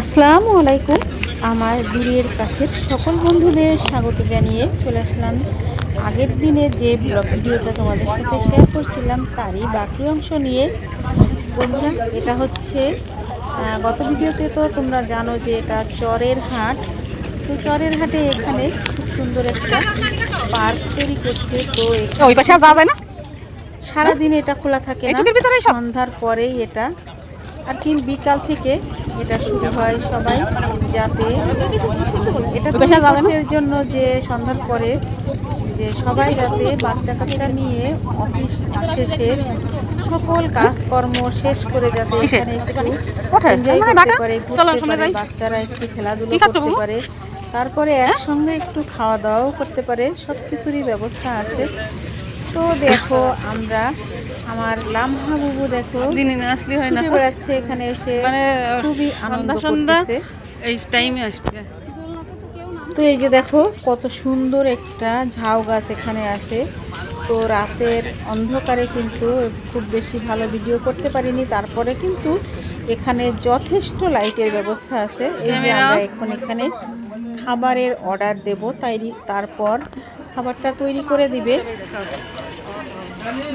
আসসালামু আলাইকুম। আমার দূরের কাছের সকল বন্ধুদের স্বাগত জানিয়ে চলে আসলাম। আগের দিনে যে ব্লগ ভিডিওটা তোমাদের সাথে শেয়ার করছিলাম তারই বাকি অংশ নিয়ে। বন্ধুরা এটা হচ্ছে গত ভিডিওতে তো তোমরা জানো যে এটা চরের হাট। তো চরের হাটে এখানে খুব সুন্দর একটা পার্ক তৈরি করছে। তো ওই পাশে যাওয়া যায় না? সারাদিন এটা খোলা থাকে না? সন্ধ্যার পরেই এটা। আর কি বিকাল থেকে এটা শুরু হয় সবাই যাতে এটা? এর জন্য যে সন্ধ্যার পরে যে সবাই যাতে বাচ্চা কাচ্চা নিয়ে অফিস শেষে সকল কাজকর্ম শেষ করে যাতে এখানে একটু পারে। বাচ্চারা একটু খেলাধুলো করতে পারে তারপরে একসঙ্গে একটু খাওয়া দাওয়াও করতে পারে সব কিছুরই ব্যবস্থা আছে। তো দেখো আমরা আমার লামহা বুবু দেখো আসলে হয় না। বেড়াচ্ছে এখানে এসে মানে খুবই আনন্দ করতেছে। এই টাইমে আসছে তো এই যে দেখো কত সুন্দর একটা ঝাউ গাছ এখানে আছে। তো রাতের অন্ধকারে কিন্তু খুব বেশি ভালো ভিডিও করতে পারিনি। তারপরে কিন্তু এখানে যথেষ্ট লাইটের ব্যবস্থা আছে। এই যে আমরা এখন এখানে খাবারের অর্ডার দেব তাই তারপর খাবারটা তৈরি করে দিবে।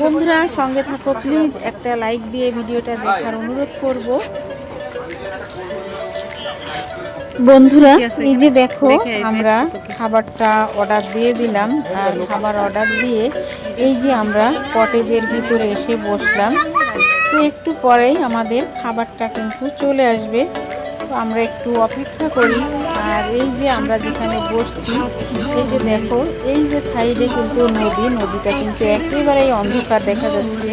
বন্ধুরা সঙ্গে থাকো প্লিজ একটা লাইক দিয়ে ভিডিওটা দেখার অনুরোধ করব। বন্ধুরা এই যে দেখো আমরা খাবারটা অর্ডার দিয়ে দিলাম আর খাবার অর্ডার দিয়ে এই যে আমরা কটেজের ভিতরে এসে বসলাম। তো একটু পরেই আমাদের খাবারটা কিন্তু চলে আসবে। আমরা একটু অপেক্ষা করি। আর এই যে আমরা যেখানে বসছি, এই যে দেখো, এই যে সাইডে কিন্তু নদী, নদীটা কিন্তু একেবারেই অন্ধকার দেখা যাচ্ছে।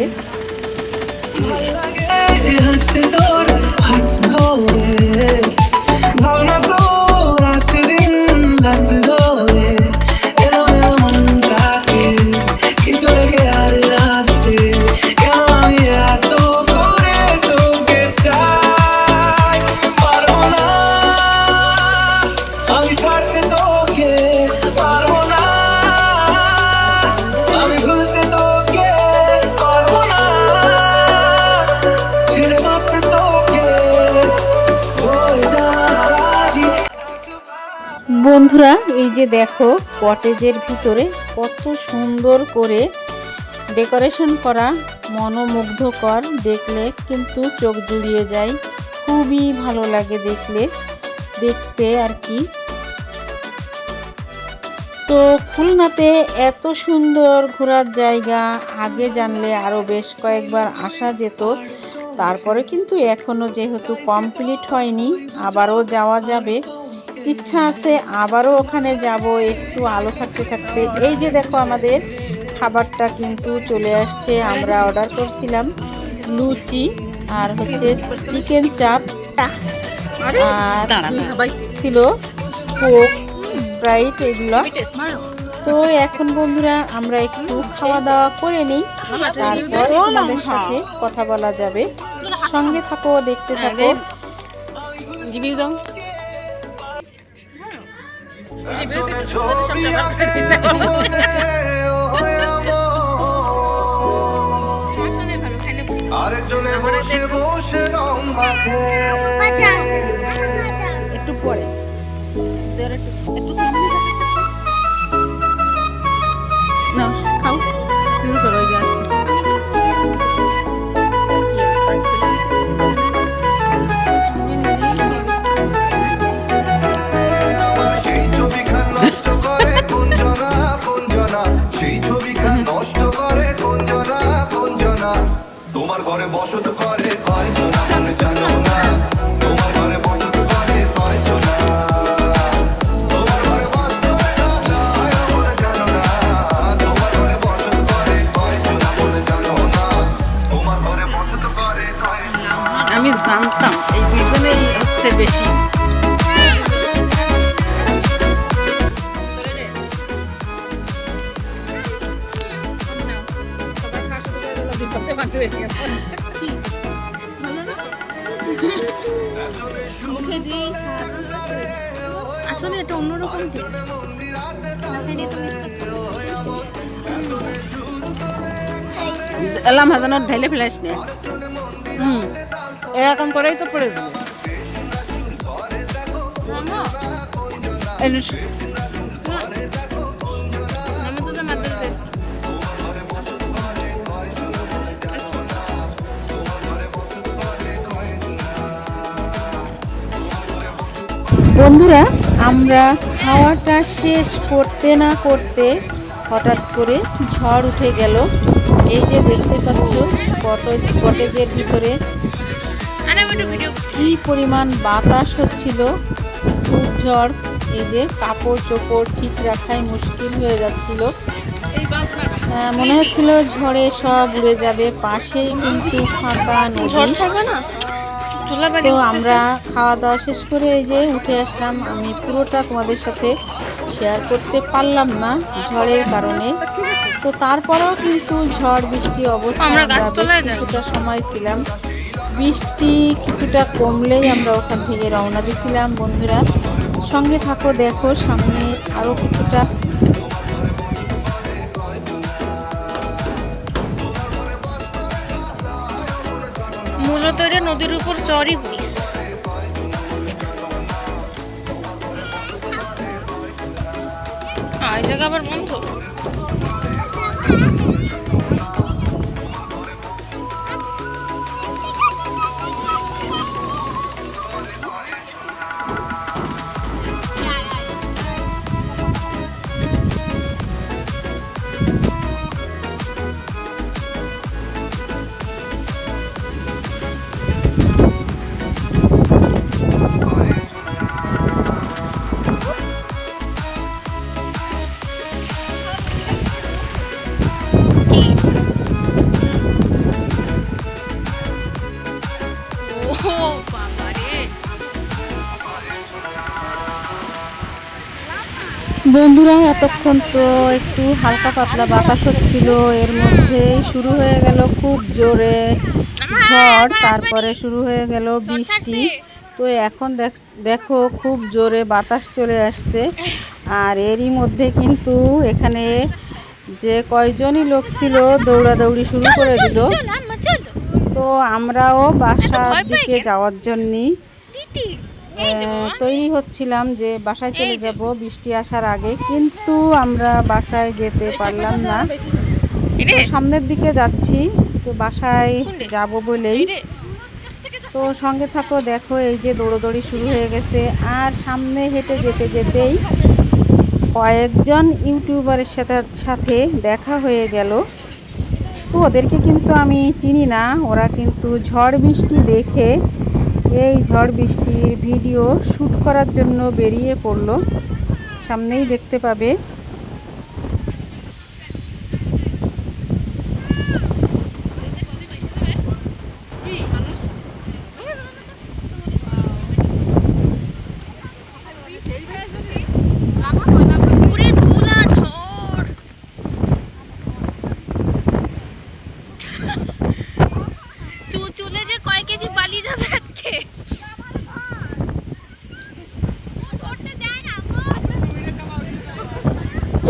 যে দেখো কটেজের ভিতরে কত সুন্দর করে ডেকোরেশন করা মনোমুগ্ধকর দেখলে কিন্তু চোখ জুড়িয়ে যায়। খুবই ভালো লাগে দেখলে, দেখতে আর কি। তো খুলনাতে এত সুন্দর ঘোরার জায়গা, আগে জানলে আরও বেশ কয়েকবার আসা যেত। তারপরে কিন্তু এখনও যেহেতু কমপ্লিট হয়নি, আবারও যাওয়া যাবে। ইচ্ছা আছে আবারও ওখানে যাব একটু আলো থাকতে থাকতে। এই যে দেখো আমাদের খাবারটা কিন্তু চলে আসছে আমরা অর্ডার করছিলাম লুচি আর হচ্ছে চিকেন চাপ আর ছিল? কোক স্প্রাইট এগুলো। তো এখন বন্ধুরা আমরা একটু খাওয়া দাওয়া করে নিই। তারপর তোমাদের সাথে কথা বলা যাবে। সঙ্গে থাকো দেখতে থাকো। রিভিউ দাও। আরেকজনে বসে বসে রং মাখে মুখে দিয়ে আসলে এটা অন্যরকম এলাম হাজানত ঢেলে ফেলাস না। হুম এরকম করেই তো পড়েছিল বন্ধুরা, আমরা খাওয়াটা শেষ করতে না করতে হঠাৎ করে ঝড় উঠে গেল। এই যে দেখতে পাচ্ছ কটেজ কটেজের ভিতরে কি পরিমাণ বাতাস হচ্ছিল, খুব ঝড়, এই যে কাপড় চোপড় ঠিক রাখাই মুশকিল হয়ে যাচ্ছিল। মনে হচ্ছিল ঝড়ে সব উড়ে যাবে, পাশেই কিন্তু ফাঁকা নদী। তো আমরা খাওয়া দাওয়া শেষ করে এই যে উঠে আসলাম। আমি পুরোটা তোমাদের সাথে শেয়ার করতে পারলাম না ঝড়ের কারণে। তো তারপরেও কিন্তু ঝড় বৃষ্টি অবস্থা আমরা। কিছুটা সময় ছিলাম। বৃষ্টি কিছুটা কমলেই আমরা ওখান থেকে রওনা দিয়েছিলাম বন্ধুরা। সঙ্গে থাকো দেখো সামনে আরও কিছুটা এটা নদীর উপর চরই ব্রিজ আই জায়গা আবার বন্ধ। বন্ধুরা, এতক্ষণ তো একটু হালকা পাতলা বাতাস হচ্ছিল। এর মধ্যে শুরু হয়ে গেল খুব জোরে ঝড়, তারপরে শুরু হয়ে গেল বৃষ্টি। তো এখন দেখ- খুব জোরে বাতাস চলে আসছে। আর এরই মধ্যে কিন্তু এখানে যে কয়জনই লোক ছিল, দৌড়াদৌড়ি শুরু করে দিল। তো আমরাও বাসার দিকে যাওয়ার জন্যই তৈরি হচ্ছিলাম যে বাসায় চলে যাব বৃষ্টি আসার আগে কিন্তু আমরা বাসায় যেতে পারলাম না। সামনের দিকে যাচ্ছি তো বাসায়? যাব বলেই। তো সঙ্গে থাকো দেখো এই যে দৌড়োদৌড়ি শুরু হয়ে গেছে। আর সামনে হেঁটে যেতে যেতেই কয়েকজন ইউটিউবারের সাথে সাথে দেখা হয়ে গেল। তো ওদেরকে কিন্তু আমি চিনি না ওরা কিন্তু ঝড় বৃষ্টি দেখে এই ঝড় বৃষ্টির ভিডিও শ্যুট করার জন্য বেরিয়ে পড়ল। সামনেই দেখতে পাবে পুরে ধুলা ঝড় চু- চুলে যে কয় কেজি বালি যাবে আজকে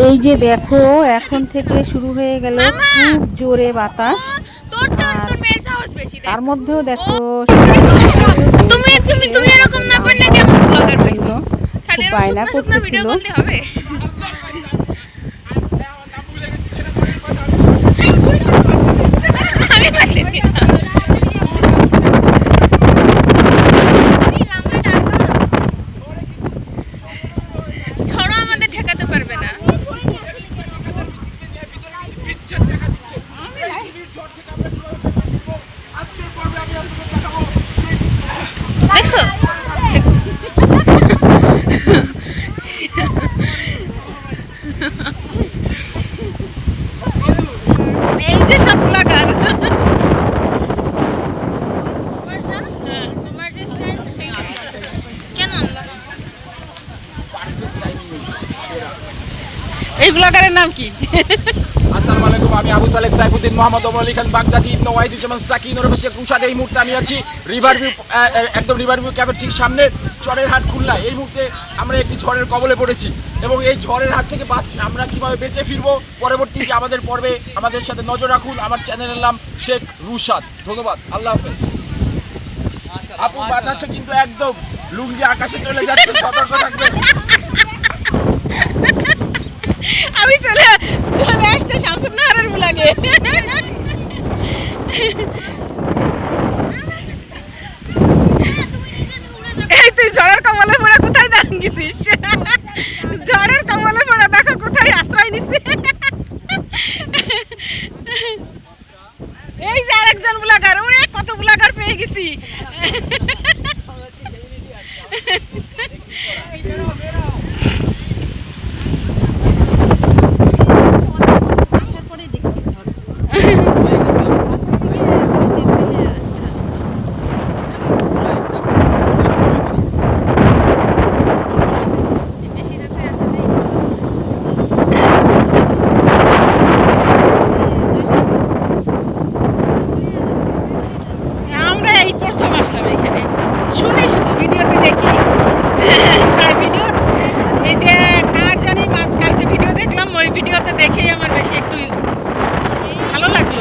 এই যে দেখো এখন থেকে শুরু হয়ে গেল খুব জোরে বাতাস। তোর মধ্যেও দেখো তুমি তুমি তুমি এরকম না কেমন ব্লগার হইছো খালি এরকম ভিডিও। করতে হবে আমি পারতেছি না। ঝড়ও আমাদের ঠেকাতে পারবে না দেখছ এই যে সব লাগার তোমার যে স্ট্যান্ড সেইটা কেন আনলা না? এই ব্লগারের নাম কি? আসসালামু আলাইকুম আমি আবু সালেক সাইফুদ্দিন মোহাম্মদ, ওমর আলী খান, বাগদাদি, ইবনে ওয়াহিদুজ্জামান সাকিন ওরফে শেখ রুশাদ এই মুহূর্তে আমি আছি রিভার ভিউ একদম রিভার ভিউ ক্যাবের ঠিক সামনে চরের হাট খুলনা এই মুহূর্তে আমরা একটি ঝড়ের কবলে পড়েছি এবং এই ঝড়ের হাত থেকে বাঁচি আমরা কীভাবে বেঁচে ফিরবো? পরবর্তী যে আমাদের পর্বে আমাদের সাথে নজর রাখুন আমার চ্যানেলের নাম শেখ রুশাদ। ধন্যবাদ। আল্লাহ হাফেজ। আপু, বাতাসে কিন্তু একদম লুঙ্গি আকাশে চলে যাচ্ছে, সতর্ক থাকবেন। আমি চলে চলে আসতে শামসুন্নাহারের বুলাগে এই তুই ঝড়ের কমলে পড়ে কোথায় দান গেছিস ঝড়ের কমলে পড়ে দেখো কোথায় আশ্রয় নিছি এই যে আরেকজন ব্লগার ওরে কত ব্লগার পেয়ে গেছি আমরা এই প্রথম আসলাম এখানে। শুনি শুধু ভিডিওতে দেখি। তাই ভিডিও এই যে কার জানি মাঝ ভিডিও দেখলাম, ওই ভিডিওতে দেখেই আমার বেশি একটু ভালো লাগল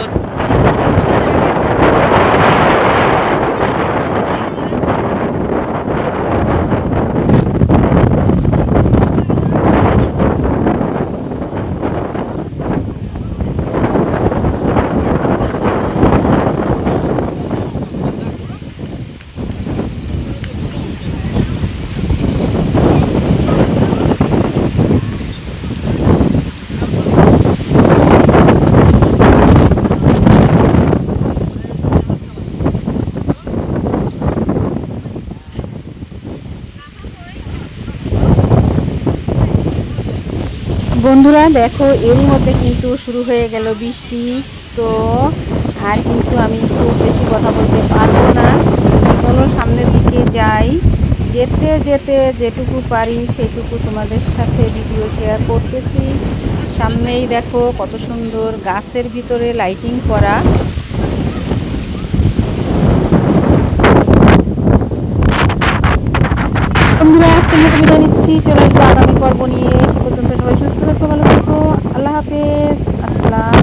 বন্ধুরা, দেখো, এরই মধ্যে কিন্তু শুরু হয়ে গেল বৃষ্টি। তো আর কিন্তু আমি খুব বেশি কথা বলতে পারব না। চলো সামনের দিকে যাই। যেতে যেতে যেটুকু পারি সেটুকু তোমাদের সাথে ভিডিও শেয়ার করতেছি। সামনেই দেখো কত সুন্দর গাছের ভিতরে লাইটিং করা। বন্ধুরা, আজকের মতো বিদায় নিচ্ছি। চলে আসব আগামী পর্ব নিয়ে। সে পর্যন্ত সবাই সুস্থ থাকব ভালো থাকব আল্লাহ হাফেজ। আসসালাম